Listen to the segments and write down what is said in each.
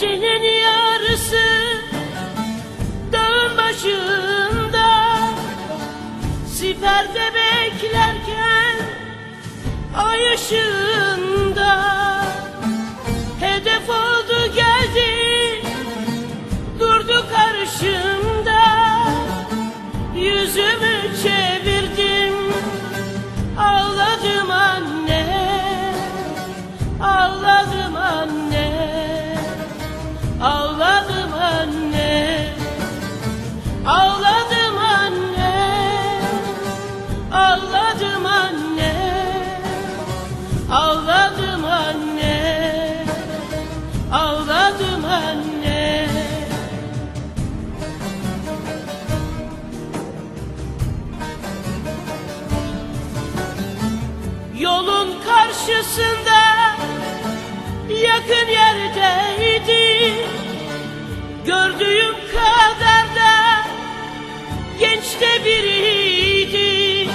Gecenin yarısı dağın başında. Siperde beklerken ay ışığı Ağladım anne Ağladım anne. Yolun karşısında Yakın yerdeydi. Gördüğüm kadar da Genç biriydi.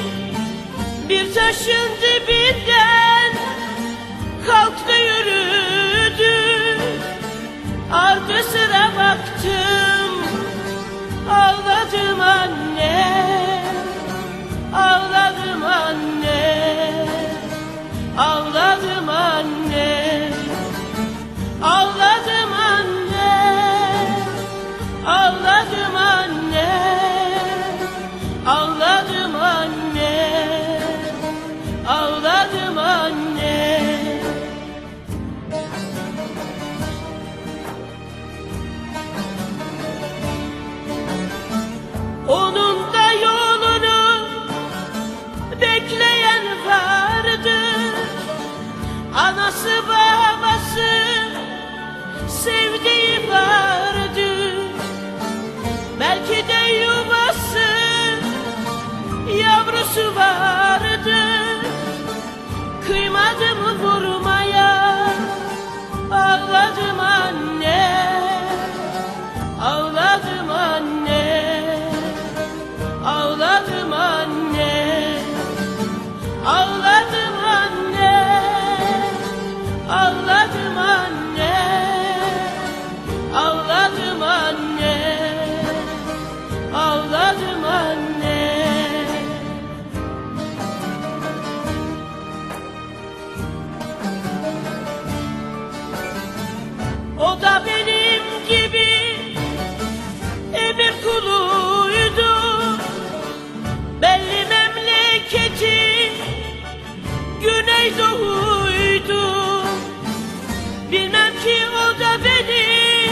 Bir taşın dibinde to possible. Bilmem ki o da beni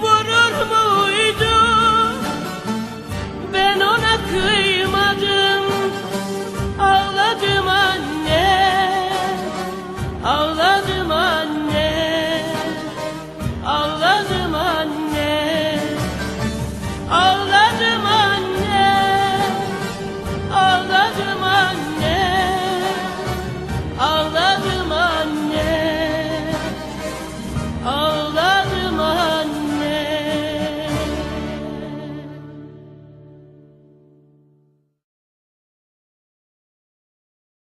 vurur muydu? Ben ona kıymadım Ağladım anne Ağladım anne Ağladım anne Ağladım Hello.